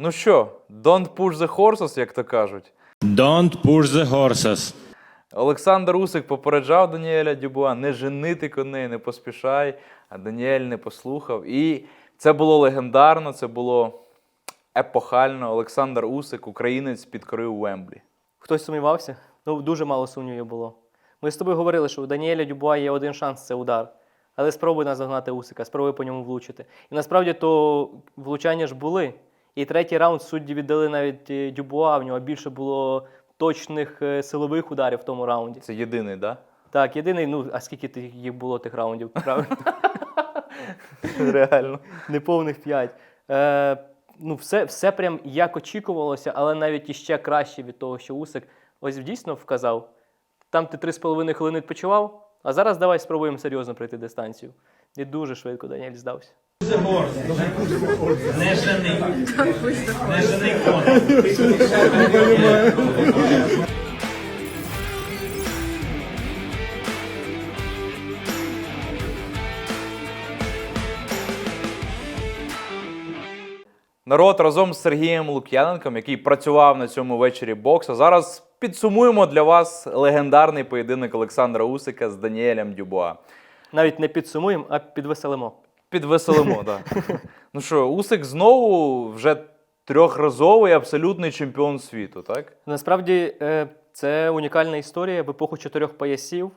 Ну що, don't push the horses, як то кажуть. Don't push the horses. Олександр Усик попереджав Даніеля Дюбуа не женити коней, не поспішай, а Даніель не послухав. І це було легендарно, це було епохально. Олександр Усик, українець, підкорив Уемблі. Хтось сумнівався? Ну, дуже мало сумнівів було. Ми з тобою говорили, що у Даніеля Дюбуа є один шанс це удар. Але спробуй наздогнати Усика, спробуй по ньому влучити. І насправді то влучання ж були. І третій раунд судді віддали навіть е, Дюбуа, в нього більше було точних е, силових ударів в тому раунді. Це єдиний, так? Да? Так, єдиний, ну, а скільки їх було тих раундів? Правильно? Реально. Неповних п'ять. Е, ну, все, все прям як очікувалося, але навіть іще краще від того, що Усик ось дійсно вказав. Там ти три з половиною хвилини відпочивав, а зараз давай спробуємо серйозно пройти дистанцію. І дуже швидко Даніель здався. Не жени. Не жени. Народ разом з Сергієм Лук'яненком, який працював на цьому вечорі бокса. Зараз підсумуємо для вас легендарний поєдинок Олександра Усика з Даніелем Дюбуа. Навіть не підсумуємо, а підвеселимо. Підвеселимо, так. Ну що, Усик знову вже трьохразовий абсолютний чемпіон світу, так? Насправді е, це унікальна історія. В епоху чотирьох поясів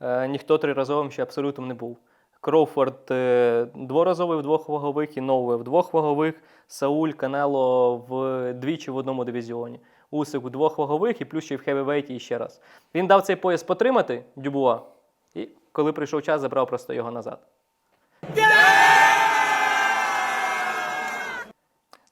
е, ніхто триразовим ще абсолютно не був. Кроуфорд е, дворазовий в двох вагових і Ноуе в двох вагових, Сауль, Канело в двічі в одному дивізіоні. Усик в двох вагових і плюс ще в хевівейті і ще раз. Він дав цей пояс потримати Дюбуа, і коли прийшов час, забрав просто його назад.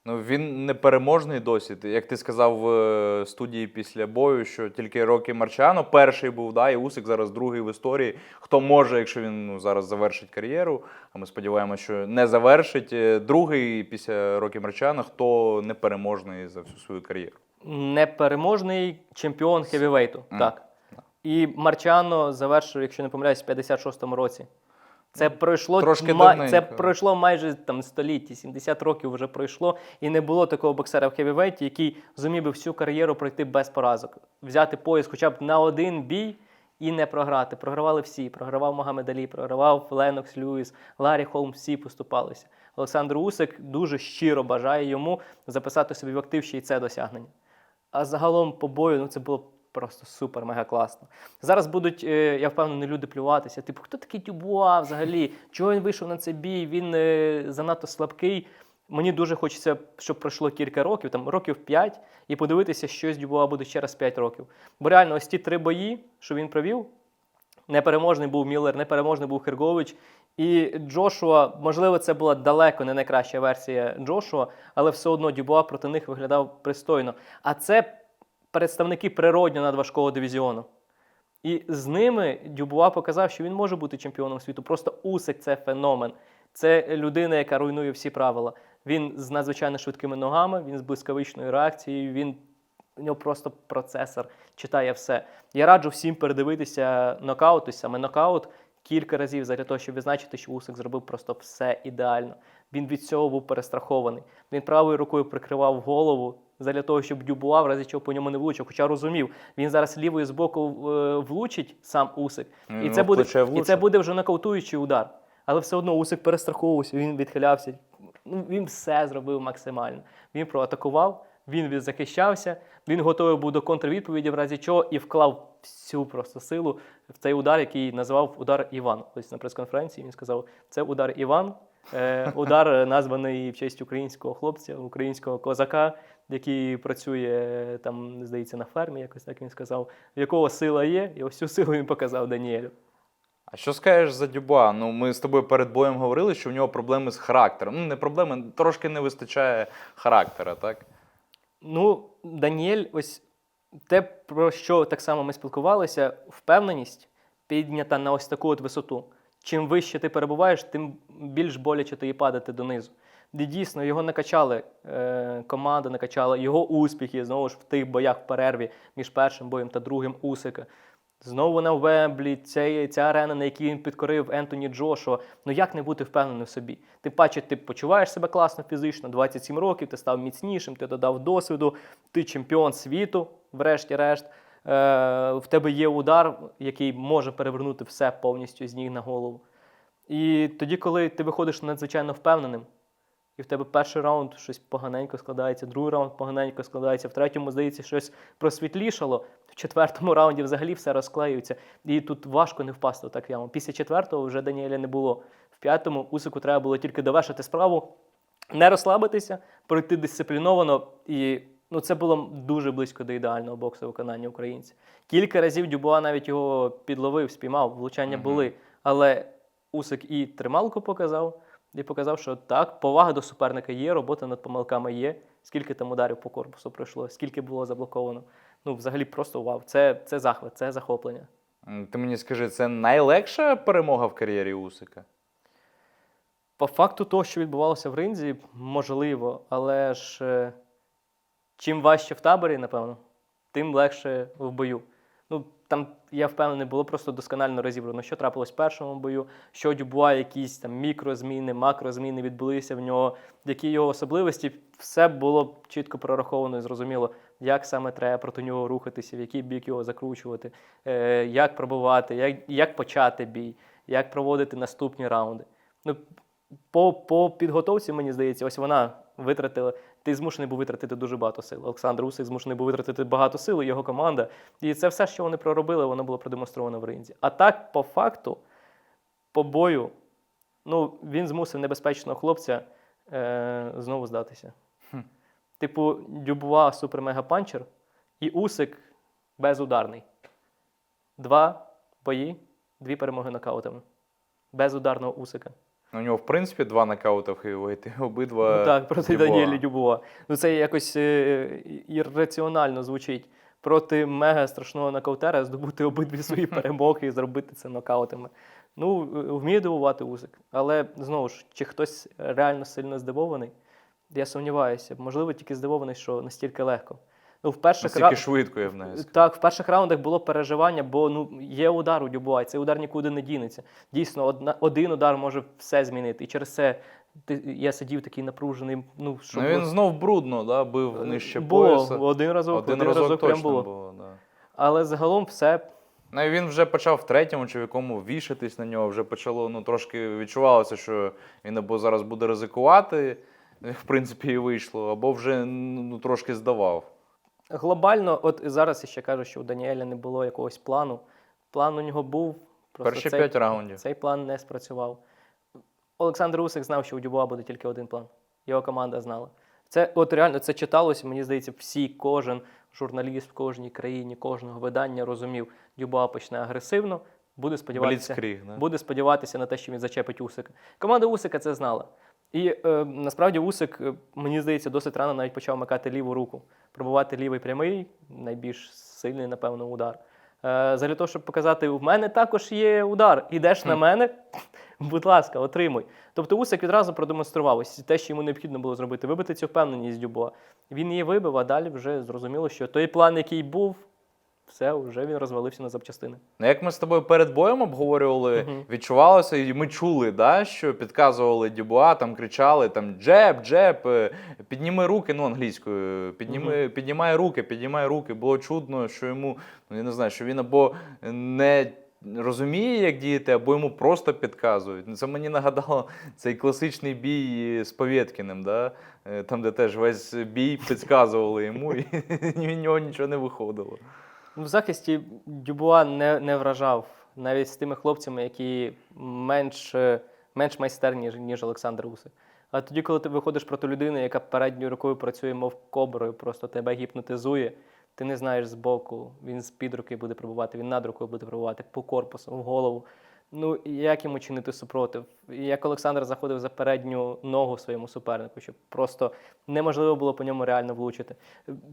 Ну, він непереможний досі. Як ти сказав в е, студії після бою, що тільки Рокі Марчано перший був, да, і Усик зараз другий в історії. Хто може, якщо він ну, зараз завершить кар'єру, а ми сподіваємося, що не завершить. е, Другий після Рокі Марчано, хто непереможний за всю свою кар'єру. Непереможний чемпіон хевівейту. Мгм. Так. І Марчано завершив, якщо не помиляюсь, в 56-му році. Це пройшло трошки ма- це пройшло майже там століття, 70 років вже пройшло, і не було такого боксера в хевівейті, який зумів би всю кар'єру пройти без поразок, взяти пояс хоча б на один бій і не програти. Програвали всі. Програвав Магомед Алі, програвав Ленокс Льюіс, Ларі Холм, всі поступалися. Олександр Усик дуже щиро бажає йому записати собі в актив ще й це досягнення. А загалом по бою ну, це було просто супер, мега класно. Зараз будуть, е, я впевнений, люди плюватися. Типу, хто такий Дюбуа взагалі? Чого він вийшов на цей бій? Він е, занадто слабкий. Мені дуже хочеться, щоб пройшло кілька років, там років 5, і подивитися, що з Дюбуа буде раз 5 років. Бо реально, ось ті три бої, що він провів, непереможний був Міллер, непереможний був Хергович. І Джошуа, можливо, це була далеко не найкраща версія Джошуа, але все одно Дюбуа проти них виглядав пристойно. А це представники природньо надважкого дивізіону. І з ними Дюбуа показав, що він може бути чемпіоном світу. Просто Усик це феномен. Це людина, яка руйнує всі правила. Він з надзвичайно швидкими ногами, він з блискавичною реакцією, він у нього просто процесор читає все. Я раджу всім передивитися нокаут, саме нокаут кілька разів для того, щоб відзначити, що Усик зробив просто все ідеально. Він від цього був перестрахований. Він правою рукою прикривав голову для того, щоб Дюбуа в разі чого по ньому не влучив. Хоча розумів, він зараз лівою з боку е, влучить сам Усик, Ну, і це буде і це буде вже нокаутуючий удар. Але все одно Усик перестраховувався, він відхилявся. Ну, він все зробив максимально. Він проатакував, він відзахищався, він готовий був до контрвідповіді, в разі чого, і вклав всю просто силу в цей удар, який називав удар Іван. Ось на прес-конференції він сказав: це удар Іван. Е, удар е, названий в честь українського хлопця, українського козака, який працює е, там, здається, на фермі, якось так він сказав, в якого сила є, і ось цю силу він показав Даніелю. А що скажеш за Дюба? Ну, ми з тобою перед боєм говорили, що в нього проблеми з характером. Ну, не проблеми, трошки не вистачає характера, так? Ну, Даніель, ось те, про що так само ми спілкувалися, впевненість піднята на ось таку от висоту. Чим вище ти перебуваєш, тим більш боляче тобі падати донизу. І дійсно його накачали, е, команда накачала його успіхи знову ж в тих боях в перерві між першим боєм та другим Усика. Знову на Вемблі, ця, ця арена, на якій він підкорив Ентоні Джошуа. Ну як не бути впевненим в собі? Тим паче, ти почуваєш себе класно фізично, 27 років, ти став міцнішим, ти додав досвіду, ти чемпіон світу, врешті-решт. Е, в тебе є удар, який може перевернути все повністю з ніг на голову. І тоді, коли ти виходиш надзвичайно впевненим, і в тебе перший раунд щось поганенько складається, другий раунд поганенько складається, в третьому, здається, щось просвітлішало, в четвертому раунді взагалі все розклеюється. І тут важко не впасти так яму. Після четвертого вже Даніеля не було. В п'ятому Усику треба було тільки довершити справу, не розслабитися, пройти дисципліновано. І ну, це було дуже близько до ідеального боксу виконання українця. Кілька разів Дюбуа навіть його підловив, спіймав, влучання Мгм. були. Але Усик і трималку показав, і показав, що так, повага до суперника є, робота над помилками є. Скільки там ударів по корпусу пройшло, скільки було заблоковано. Ну, взагалі, просто вау. Це, це захват, це захоплення. Ти мені скажи, це найлегша перемога в кар'єрі Усика? По факту того, що відбувалося в ринзі, можливо, але ж е, чим важче в таборі, напевно, тим легше в бою. Ну, там, я впевнений, було просто досконально розібрано, що трапилось в першому бою, що Дюбуа, якісь там мікрозміни, макрозміни відбулися в нього, які його особливості, все було чітко прораховано і зрозуміло, як саме треба проти нього рухатися, в який бік його закручувати, е, як пробувати, як, як почати бій, як проводити наступні раунди. Ну, по, по підготовці, мені здається, ось вона витратила. Ти змушений був витратити дуже багато сил. Олександр Усик змушений був витратити багато сил, і його команда. І це все, що вони проробили, воно було продемонстровано в ринзі. А так, по факту, по бою, ну, він змусив небезпечного хлопця е, знову здатися. Типу, Дюбуа супер-мега-панчер і Усик безударний. Два бої, дві перемоги нокаутами. Без ударного Усика. Ну, У нього, в принципі, два нокаути в хевівейті, обидва. Ну, так, проти Дюбуа. Даніелі Дюбуа. Ну це якось е, ірраціонально звучить. Проти мега страшного нокаутера здобути обидві свої перемоги і зробити це нокаутами. Ну, е, вміє дивувати Усик. Але знову ж, чи хтось реально сильно здивований? Я сумніваюся. Можливо, тільки здивований, що настільки легко. Ну, в перших Настільки ра- швидко, я в неї так, в перших раундах було переживання, бо ну є удар у Дюбуа, і цей удар нікуди не дінеться. Дійсно, одна, один удар може все змінити. І через це ти, я сидів такий напружений. Ну, що Ну, він знов брудно, да, бив нижче було пояса. один разок, Один, один, разок, разок прям було. було. да. Але загалом все Ну, і він вже почав в третьому чи в якому вішатись на нього, вже почало, ну, трошки відчувалося, що він або зараз буде ризикувати, в принципі, і вийшло, або вже ну, трошки здавав. Глобально, от зараз я ще кажу, що у Даніеля не було якогось плану. План у нього був. Просто Перші цей, п'ять раундів. Цей план не спрацював. Олександр Усик знав, що у Дюбуа буде тільки один план. Його команда знала. Це от реально це читалося, мені здається, всі, кожен журналіст в кожній країні, кожного видання розумів, Дюбуа почне агресивно, буде сподіватися, Бліцкріг, да? буде сподіватися на те, що він зачепить Усика. Команда Усика це знала. І е, насправді Усик, е, мені здається, досить рано навіть почав макати ліву руку, пробувати лівий прямий, найбільш сильний, напевно, удар. Е, Для того, щоб показати, у мене також є удар. Ідеш на мене, будь ласка, отримуй. Тобто Усик відразу продемонстрував ось те, що йому необхідно було зробити, вибити цю впевненість Дюбуа. Він її вибив, а далі вже зрозуміло, що той план, який був, все, вже він розвалився на запчастини. Ну, як ми з тобою перед боєм обговорювали, Мгм. відчувалося, і ми чули, да, що підказували Дюбуа, там кричали там джеб, джеб, е, підніми руки, ну англійською, підніми, піднімай руки, піднімай руки. Було чудно, що йому, ну я не знаю, що він або не розуміє, як діяти, або йому просто підказують. Ну, Це мені нагадало цей класичний бій з Повєткіним, да? е, там, де теж весь бій підказували йому, і в нього нічого не виходило. В захисті Дюбуа не, не вражав навіть з тими хлопцями, які менш, е, менш майстерні, ніж- Олександр Усик. А тоді, коли ти виходиш проти людини, яка передньою рукою працює, мов коброю, просто тебе гіпнотизує, ти не знаєш збоку, він з під руки буде пробувати, він над рукою буде пробувати, по корпусу, в голову. Ну, як йому чинити супротив? Як Олександр заходив за передню ногу своєму супернику, щоб просто неможливо було по ньому реально влучити.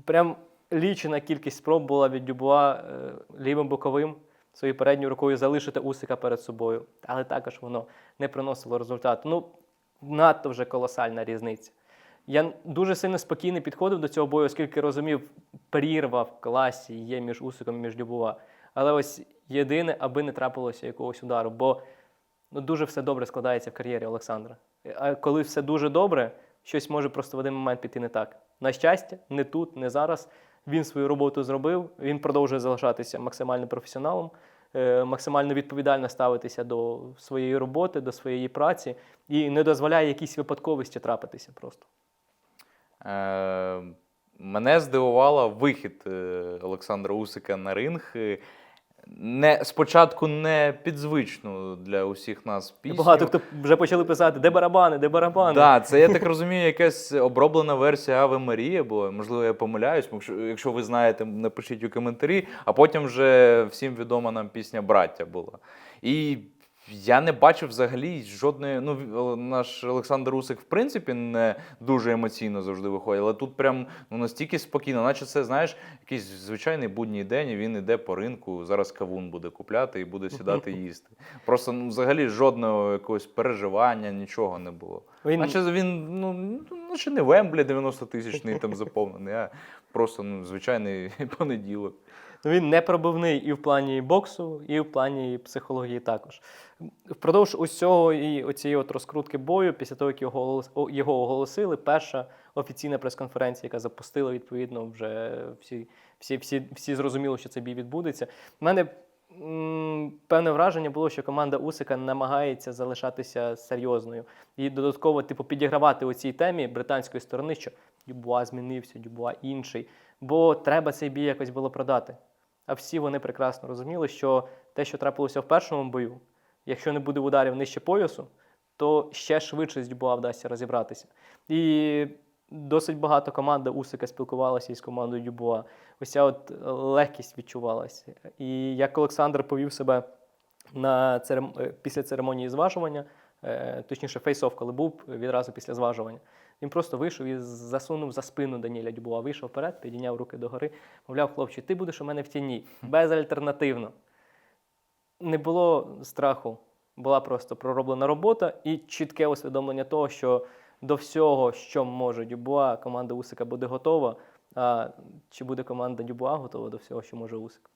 Прям лічена кількість спроб була від Дюбуа е, лівим боковим своєю передньою рукою залишити Усика перед собою. Але також воно не приносило результату. Ну, надто вже колосальна різниця. Я дуже сильно спокійно підходив до цього бою, оскільки розумів, прірва в класі є між Усиком і між Дюбуа. Але ось єдине, аби не трапилося якогось удару, бо ну, дуже все добре складається в кар'єрі Олександра. А коли все дуже добре, щось може просто в один момент піти не так. На щастя, не тут, не зараз. Він свою роботу зробив, він продовжує залишатися максимально професіоналом, е, максимально відповідально ставитися до своєї роботи, до своєї праці і не дозволяє якісь випадковості трапитися просто. Е, мене здивувало вихід е, Олександра Усика на ринг. Не, спочатку не підзвичну для усіх нас пісню. Багато хто вже почали писати, де барабани, де барабани. Да, це я так розумію, якась оброблена версія Аве Марія була. Можливо, я помиляюсь. Якщо ви знаєте, напишіть у коментарі, а потім вже всім відома нам пісня Браття була. І я не бачив взагалі жодної. Ну, в- наш Олександр Усик, в принципі, не дуже емоційно завжди виходить, але тут прям ну, настільки спокійно, наче це, знаєш, якийсь звичайний будній день, і він іде по ринку, зараз кавун буде купляти і буде сідати їсти. Просто ну, взагалі жодного якогось переживання, нічого не було. Він- Наче він, ну, ну, наче не Вемблі 90 тисячний там заповнений, а просто ну, звичайний понеділок. Ну, Він не пробивний і в плані боксу, і в плані психології також. Впродовж усього і оцієї от розкрутки бою, після того, як його, його оголосили, перша офіційна прес-конференція, яка запустила, відповідно, вже всі, всі, всі, всі зрозуміли, що цей бій відбудеться. У мене певне враження було, що команда Усика намагається залишатися серйозною і додатково, типу, підігравати у цій темі британської сторони, що Дюбуа змінився, Дюбуа інший. Бо треба цей бій якось було продати. А всі вони прекрасно розуміли, що те, що трапилося в першому бою, якщо не буде ударів нижче поясу, то ще швидше з Дюбуа вдасться розібратися. І досить багато команда Усика спілкувалася із командою Дюбуа. Ось ця от е, легкість відчувалася. І як Олександр повів себе на церем... е, після церемонії зважування, е, точніше, фейсов, коли був відразу після зважування. Він просто вийшов і засунув за спину Даніля Дюбуа. Вийшов вперед, підійняв руки догори, мовляв, хлопче, ти будеш у мене в тіні, безальтернативно. Не було страху, була просто пророблена робота і чітке усвідомлення того, що до всього, що може Дюбуа, команда Усика буде готова. А чи буде команда Дюбуа готова до всього, що може Усик?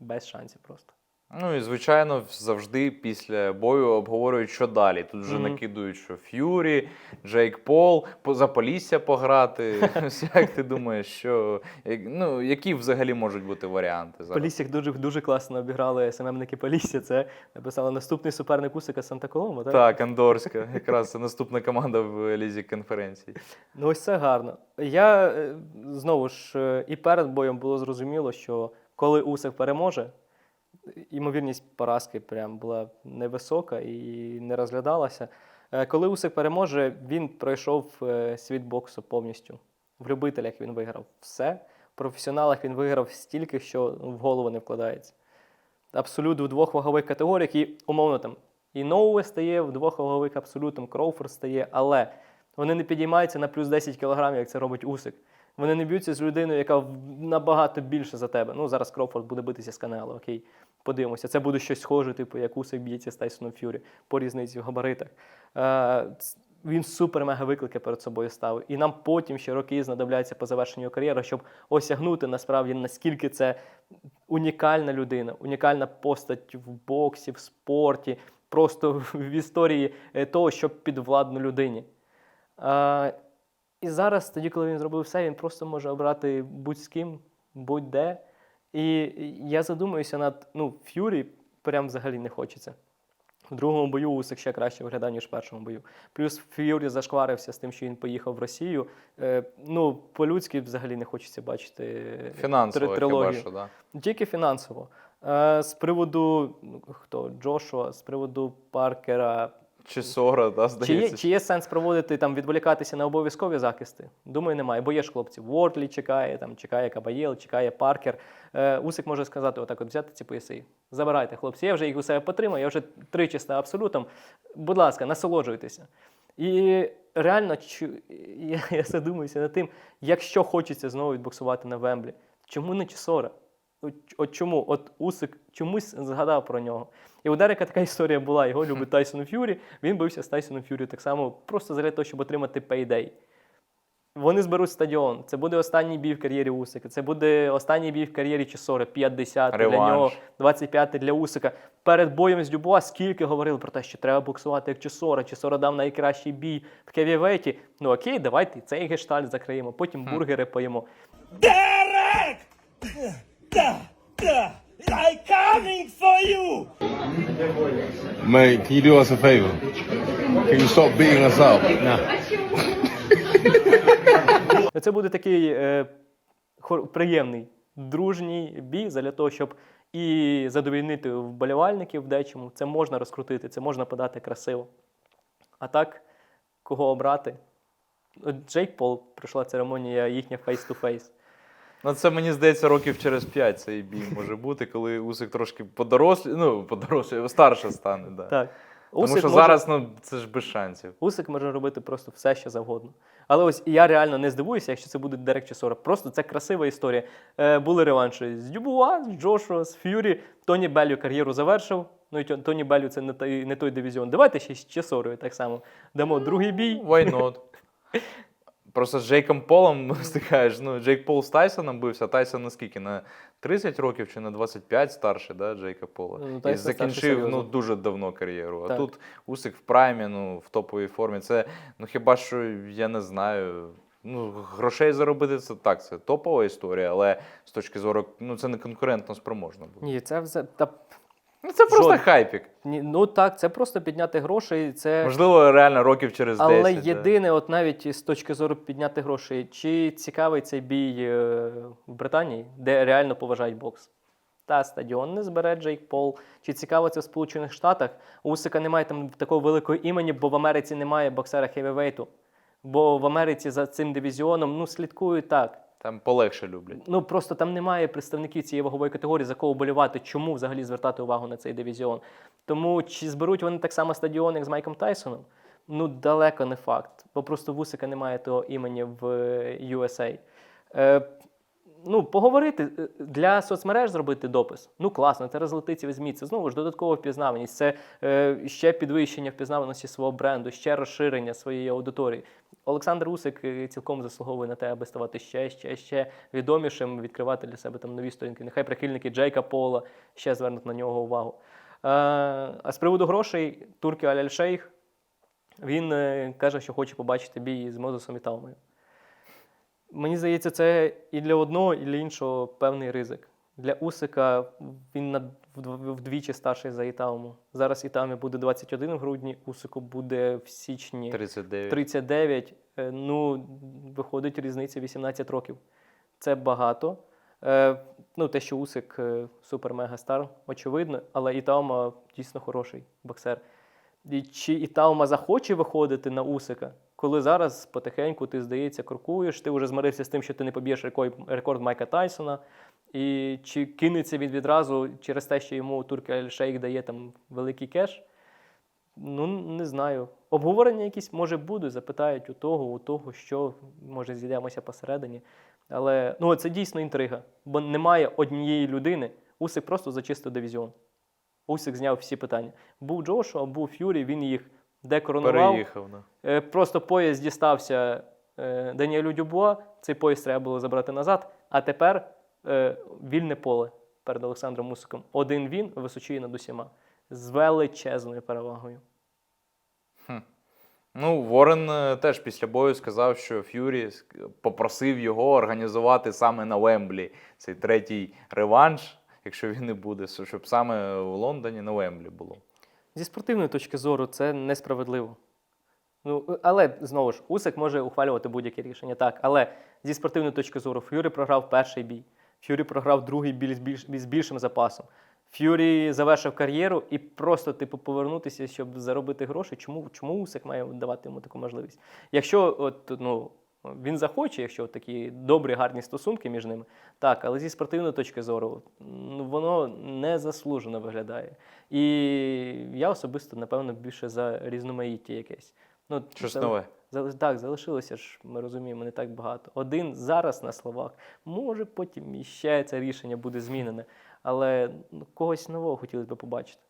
Без шансів просто. Ну і звичайно, завжди після бою обговорюють, що далі. Тут вже Мгм. накидують, що Ф'юрі, Джейк Пол, по- за Полісся пограти. Як ти думаєш, що ну, які взагалі можуть бути варіанти зараз? Поліссях дуже, дуже класно обіграли СММники Полісся. Це написали наступний суперник Усика Санта Колома. Так? Так, Андорська, якраз це наступна команда в лізі конференції. Ну ось це гарно. Я е, знову ж е, і перед боєм було зрозуміло, що коли Усик переможе, ймовірність поразки прям була невисока і не розглядалася. Е, Коли Усик переможе, він пройшов е, світ боксу повністю. В любителях він виграв все. В професіоналах він виграв стільки, що в голову не вкладається. Абсолют в двох вагових категоріях, і умовно там і Ноуе стає в двох вагових абсолютом, Кроуфорд стає, але вони не підіймаються на плюс 10 кілограмів, як це робить Усик. Вони не б'ються з людиною, яка набагато більше за тебе. Ну, зараз Кроуфорд буде битися з Канело, окей. Подивимося. Це буде щось схоже, типу, як Усик б'ється з Тайсоном Ф'юрі по різниці в габаритах. Е, він супер-мега виклики перед собою ставив. І нам потім ще роки знадобляться по завершенню кар'єри, щоб осягнути насправді наскільки це унікальна людина, унікальна постать в боксі, в спорті, просто в історії е, того, що підвладно людині. А, і зараз, тоді, коли він зробив все, він просто може обрати будь з ким, будь-де. І я задумуюся над ну, Ф'юрі прям взагалі не хочеться. В другому бою Усик ще краще виглядав, ніж в першому бою. Плюс Ф'юрі зашкварився з тим, що він поїхав в Росію. Е, ну, по-людськи взагалі не хочеться бачити Фінансово, три- хіба що, да. Тільки фінансово. Е, з приводу ну, хто? Джошуа, з приводу Паркера. Чи Сора, да, Чи є, здається. чи є сенс проводити там, відволікатися на обов'язкові захисти? Думаю, немає. Бо є ж хлопці. Уордлі чекає, там чекає Кабаєл, чекає Паркер. Е, Усик може сказати, отак от взяти ці пояси. Забирайте, хлопці. Я вже їх у себе потримав, я вже тричі став абсолютом. Будь ласка, насолоджуйтеся. І реально, чу- я, я задумуюся над тим, якщо хочеться знову відбоксувати на Вемблі, чому не Чесора? От, от чому? От Усик чомусь згадав про нього. І у Дерека така історія була. Його любить Тайсон Ф'юрі. Він бився з Тайсоном Ф'юрі так само, просто заради того, щоб отримати пейдей. Вони зберуть стадіон. Це буде останній бій в кар'єрі Усика. Це буде останній бій в кар'єрі Чесори. 50 для нього, 25 для Усика. Перед боєм з Дюбуа скільки говорили про те, що треба боксувати як Чесора. Чесора дав найкращий бій в кевівейті. Ну окей, давайте цей гештальт закриємо. Потім бургери поїмо. Derek! Da, da, I coming for you! Mate, can you do us a favor? Can you stop beating us up? Ну, Це буде такий е, хор- приємний, дружній бій для того, щоб і задовольнити вболівальників в дечому. Це можна розкрутити, це можна подати красиво. А так, кого обрати? Джейк Пол прийшла церемонія їхня face-to-face. Ну, це мені здається, років через 5 цей бій може бути, коли Усик трошки подорослі, ну, подорослі, старше стане. Да. Так. Тому Усик що може- зараз ну, це ж без шансів. Усик може робити просто все, що завгодно. Але ось я реально не здивуюся, якщо це буде Дерек чи 40. Просто це красива історія. Е, були реванші з Дюбуа, з Джошуа, з Ф'юрі. Тоні Беллю кар'єру завершив. Ну і Тьо- Тоні Беллю це не той, не той дивізіон. Давайте ще з Чесорою так само. Дамо другий бій. Why not? Просто з Джейком Полом стикаєш. Ну, Джейк Пол з Тайсоном бився, Тайсон наскільки? На 30 років чи на 25 старше, да, Джейка Пола. Ну, І закінчив ну, дуже давно кар'єру. А тут Усик в праймі, ну, в топовій формі. Це, ну хіба що, я не знаю. Ну, грошей заробити це так, це топова історія, але з точки зору, ну це не конкурентно спроможно буде. Ні, це вже. Та, Ну, це просто Жоден. хайпік. ні, ну так, це просто підняти гроші. Це... Можливо, реально років через 10. Але єдине, от навіть з точки зору підняти грошей, чи цікавий цей бій е, в Британії, де реально поважають бокс? Та стадіон не збере Джейк Пол. Чи цікаво це в Сполучених Штатах? У Усика немає там такого великого імені, бо в Америці немає боксера хевівейту. Бо в Америці за цим дивізіоном ну, слідкують так. Там полегше люблять. Ну просто там немає представників цієї вагової категорії, за кого болівати, чому взагалі звертати увагу на цей дивізіон. Тому чи зберуть вони так само стадіон, як з Майком Тайсоном? Ну, далеко не факт. Бо просто Вусика немає того імені в USA. Е, ну, поговорити е, для соцмереж зробити допис. Ну, класно, це розлетиться в Це знову ж додаткова впізнаваність. Це е, ще підвищення впізнаваності свого бренду, ще розширення своєї аудиторії. Олександр Усик е, цілком заслуговує на те, аби ставати ще, ще, ще відомішим, відкривати для себе там нові сторінки. Нехай прихильники Джейка Пола ще звернуть на нього увагу. Е, а з приводу грошей, турки Аляль Шейх, він е, каже, що хоче побачити бій з Мозесом і Талмою. Мені здається, це і для одного, і для іншого певний ризик. Для Усика він вдвічі старший за Ітауму. Зараз Ітамі буде 21 в грудні, Усику буде в січні 39. 39. Е, Ну, виходить різниця 18 років. Це багато. Е, ну, те, що Усик е, супер-мега-стар, очевидно, але Ітаума дійсно хороший боксер. І чи Ітаума захоче виходити на Усика, коли зараз потихеньку ти, здається, крокуєш, ти вже змирився з тим, що ти не поб'єш рекорд, Майка Тайсона. І чи кинеться він відразу через те, що йому Турки Аль-Шейх дає там великий кеш? Ну, не знаю. Обговорення якісь, може, будуть, запитають у того, у того, що, може, зійдемося посередині. Але ну, це дійсно інтрига, бо немає однієї людини. Усик просто зачистив дивізіон. Усик зняв всі питання. Був Джошуа, був Ф'юрі, він їх декоронував. Переїхав. Да. Е, Просто поїзд дістався е, Даніелю Дюбуа, цей поїзд треба було забрати назад, а тепер е, вільне поле перед Олександром Усиком. Один він височіє над усіма з величезною перевагою. Ну, Ворен теж після бою сказав, що Ф'юрі попросив його організувати саме на Вемблі цей третій реванш, якщо він не буде, щоб саме у Лондоні на Вемблі було. Зі спортивної точки зору це несправедливо. Ну, але знову ж, Усик може ухвалювати будь-яке рішення. Так, але зі спортивної точки зору Ф'юрі програв перший бій. Ф'юрі програв другий бій з, більш, з більшим запасом. Ф'юрі завершив кар'єру і просто, типу, повернутися, щоб заробити гроші. Чому, чому Усик має давати йому таку можливість? Якщо от, ну, він захоче, якщо такі добрі, гарні стосунки між ними, так, але зі спортивної точки зору ну, воно не заслужено виглядає. І я особисто, напевно, більше за різноманіття якесь. Ну, Щось це- нове. Так, залишилося ж, ми розуміємо, не так багато. Один зараз на словах. Може, потім іще це рішення буде змінене. Але ну, когось нового хотілося б побачити.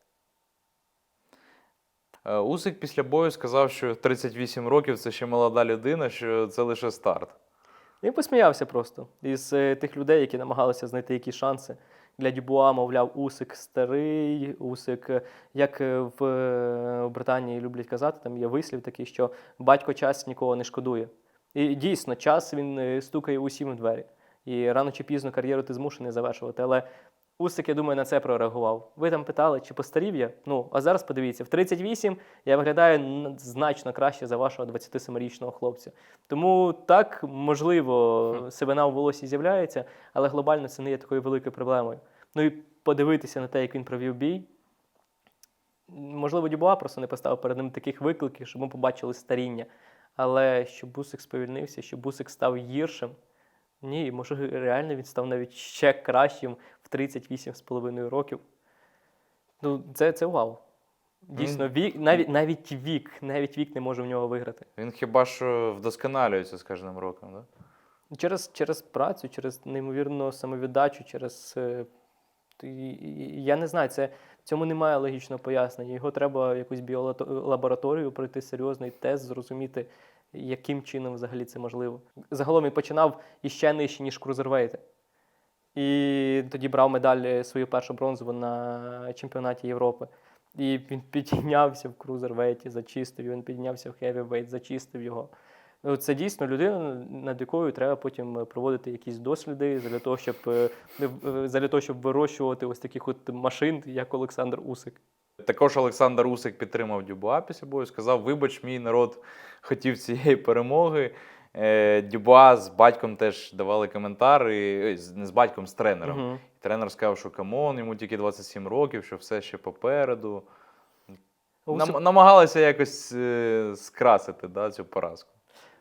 Е, Усик після бою сказав, що 38 років це ще молода людина, що це лише старт. Він посміявся просто із е, тих людей, які намагалися знайти якісь шанси. Для Дюбуа, мовляв, Усик старий, Усик, е, як в, Британії люблять казати, там є вислів такий, що батько час нікого не шкодує. І дійсно, час він стукає усім в двері. І рано чи пізно кар'єру ти змушений завершувати. Але Усик, я думаю, на це прореагував. Ви там питали, чи постарів я? Ну, а зараз подивіться, в 38 я виглядаю значно краще за вашого 27-річного хлопця. Тому так, можливо, сивина у волосі з'являється, але глобально це не є такою великою проблемою. Ну і подивитися на те, як він провів бій. Можливо, Дюбуа просто не поставив перед ним таких викликів, щоб ми побачили старіння. Але щоб Бусик сповільнився, щоб Бусик став гіршим. Ні, може, реально він став навіть ще кращим в 38,5 років. Ну, це, це вау. Дійсно, вік, навіть, навіть вік, навіть вік не може в нього виграти. Він хіба що вдосконалюється з кожним роком, да? Через, через працю, через неймовірну самовіддачу, через. е, Я не знаю, це, цьому немає логічного пояснення. Його треба в якусь біолабораторію пройти серйозний тест, зрозуміти, яким чином взагалі це можливо. Загалом він починав іще нижче, ніж крузервейти. І тоді брав медаль е, свою першу бронзову на чемпіонаті Європи. І він піднявся в крузервейті, зачистив, він піднявся в хевівейт, зачистив його. Ну, Це дійсно людина, над якою треба потім е, проводити якісь досліди для того, щоб, е, для того, щоб вирощувати ось таких от машин, як Олександр Усик. Також Олександр Усик підтримав Дюбуа після бою. Сказав: Вибач, мій народ хотів цієї перемоги. Е, Дюбуа з батьком теж давали коментар, і, не з батьком, з тренером. Мгм. Тренер сказав, що камон, йому тільки 27 років, що все ще попереду. Усик- Нам, намагалися якось е, скрасити да, цю поразку.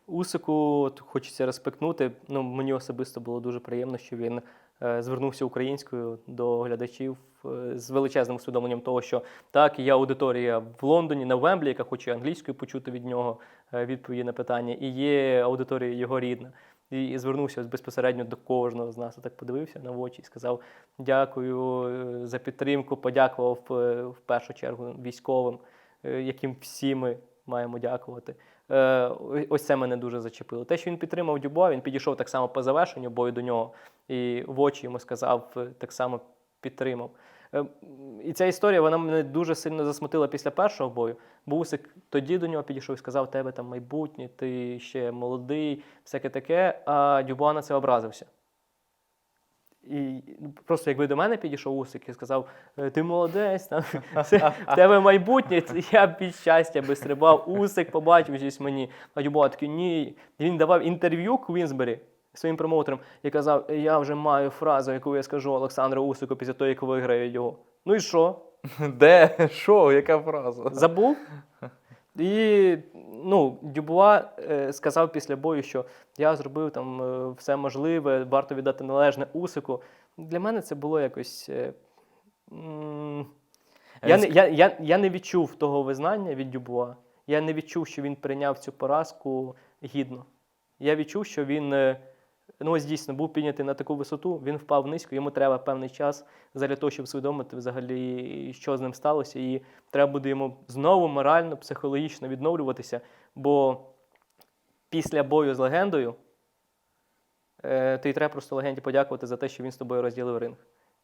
Усику хочеться респектнути. Ну, мені особисто було дуже приємно, що він е, звернувся українською до глядачів е, з величезним усвідомленням того, що так, є аудиторія в Лондоні на Вемблі, яка хоче англійською почути від нього відповіді на питання, і є аудиторія його рідна. І, звернувся безпосередньо до кожного з нас. Так подивився на очі і сказав дякую е, за підтримку. Подякував е, в першу чергу військовим, е, яким всі ми маємо дякувати. Е, Ось це мене дуже зачепило. Те, що він підтримав Дюбуа, він підійшов так само по завершенню бою до нього і в очі йому сказав, е, так само підтримав. Е, І ця історія вона мене дуже сильно засмутила після першого бою. Бо Усик тоді до нього підійшов і сказав, тебе там майбутнє, ти ще молодий, всяке таке. А Дюбуа на це образився. І просто якби до мене підійшов Усик і сказав, «Е, ти молодець, там, все, в тебе майбутнє, це я б від щастя би стрибав, Усик побачив щось мені. А Дюбуа такий, ні. Він давав інтерв'ю Квінсбері своїм промоутерам і казав, я вже маю фразу, яку я скажу Олександру Усику після того, як виграю його. Ну і що? Де? Що? Яка фраза? Забув? І ну, Дюбуа е, сказав після бою, що я зробив там е, все можливе, варто віддати належне Усику. Для мене це було якось. Е, м, я, не, я, я, я не відчув того визнання від Дюбуа. Я не відчув, що він прийняв цю поразку гідно. Я відчув, що він е, ну, ось дійсно був піднятий на таку висоту, він впав низько, йому треба певний час для того, щоб усвідомити взагалі, що з ним сталося. І треба буде йому знову морально, психологічно відновлюватися. Бо після бою з легендою то й треба просто легенді подякувати за те, що він з тобою розділив ринг.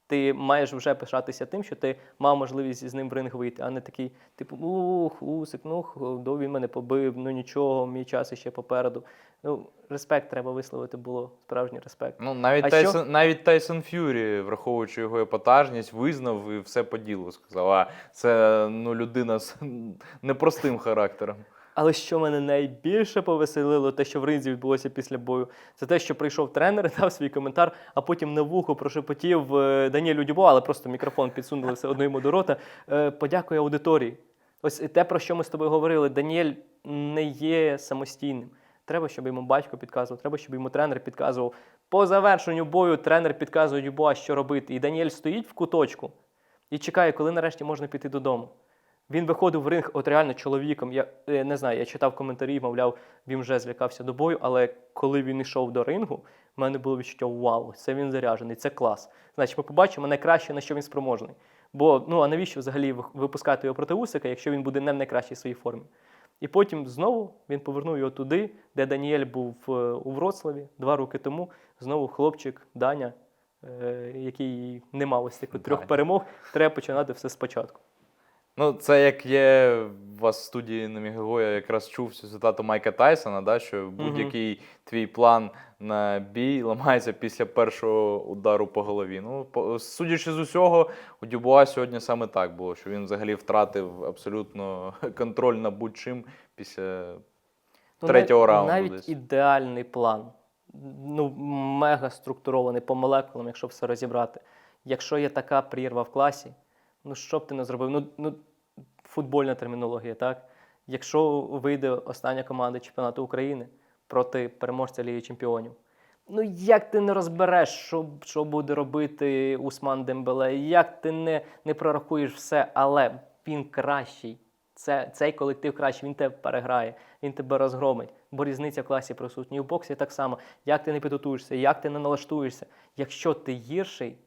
Ти маєш вже пишатися тим, що ти мав можливість з ним в ринг вийти, а не такий, типу, ух, усик, ну до він мене побив, ну нічого, мій час іще попереду. Ну, респект треба висловити було, справжній респект. Ну, навіть, А Тайсон, що? навіть Тайсон Ф'юрі, враховуючи його епатажність, визнав і все по ділу сказав. А це ну, людина з непростим характером. Але що мене найбільше повеселило, те, що в ринзі відбулося після бою, це те, що прийшов тренер, дав свій коментар, а потім на вухо прошепотів е, Даніелю Дюбо, але просто мікрофон підсунули все одно йому до рота. е, Подякує аудиторії. Ось те, про що ми з тобою говорили, Даніель не є самостійним. Треба, щоб йому батько підказував, треба, щоб йому тренер підказував. По завершенню бою тренер підказує Дюбуа, що робити. І Даніель стоїть в куточку і чекає, коли нарешті можна піти додому. Він виходив в ринг, от реально чоловіком. Я е, не знаю, я читав коментарі, мовляв, він вже злякався до бою, але коли він йшов до рингу, в мене було відчуття вау, це він заряджений, це клас. Значить, ми побачимо найкраще, на що він спроможний. Бо ну а навіщо взагалі випускати його проти Усика, якщо він буде не в найкращій своїй формі? І потім знову він повернув його туди, де Даніель був е, у Вроцлаві два роки тому. Знову хлопчик Даня, е, який не мав ось таких трьох перемог, треба починати все спочатку. Ну, це як є у вас в студії на Мігого, я якраз чув цю цитату Майка Тайсона, да, що будь-який твій план на бій ламається після першого удару по голові. Ну, по, судячи з усього, у Дюбуа сьогодні саме так було, що він взагалі втратив абсолютно контроль над будь-чим після Ну, третього нав- раунду. Навіть десь. ідеальний план. Ну, мега структурований по молекулам, якщо все розібрати. Якщо є така прірва в класі, ну що б ти не зробив? Ну, ну футбольна термінологія, так? Якщо вийде остання команда чемпіонату України проти переможця Ліги Чемпіонів, ну як ти не розбереш, що, що буде робити Усман Дембеле, як ти не, не прорахуєш все, але він кращий. Це, цей колектив кращий, він тебе переграє, він тебе розгромить. Бо різниця в класі присутня. І в боксі так само. Як ти не підготуєшся, як ти не налаштуєшся. Якщо ти гірший,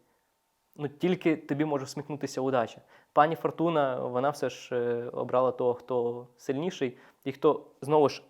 ну тільки тобі може всміхнутися удача. Пані Фортуна, вона все ж е, обрала того, хто сильніший, і хто знову ж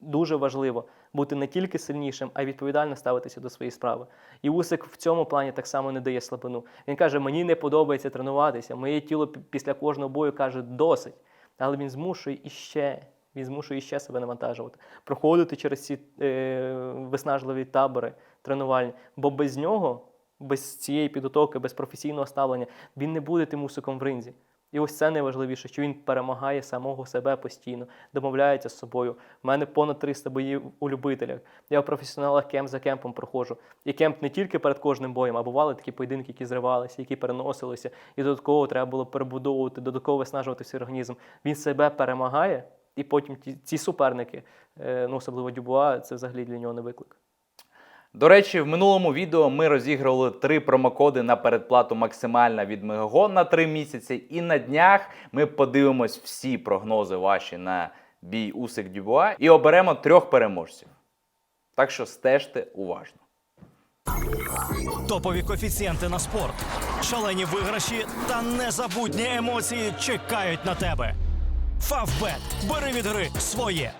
дуже важливо бути не тільки сильнішим, а й відповідально ставитися до своєї справи. І Усик в цьому плані так само не дає слабину. Він каже: мені не подобається тренуватися. Моє тіло після кожного бою каже досить. Але він змушує іще. Він змушує іще себе навантажувати, проходити через ці е, виснажливі табори тренувальні. Бо без нього, без цієї підготовки, без професійного ставлення, він не буде тим усиком в ринзі. І ось це найважливіше, що він перемагає самого себе постійно, домовляється з собою. У мене понад 300 боїв у любителях. Я в професіоналах кемп за кемпом проходжу. І кемп не тільки перед кожним боєм, а бували такі поєдинки, які зривалися, які переносилися. І додатково треба було перебудовувати, додатково виснажувати свій організм. Він себе перемагає, і потім ті, ці суперники, е, ну особливо Дюбуа, це взагалі для нього не виклик. До речі, в минулому відео ми розігрували три промокоди на передплату максимальна від Мегаго на три місяці. І на днях ми подивимось всі прогнози ваші на бій Усик Дюбуа і оберемо трьох переможців. Так що стежте уважно. Топові коефіцієнти на спорт, шалені виграші та незабутні емоції чекають на тебе. Фавбет. Бери від гри своє.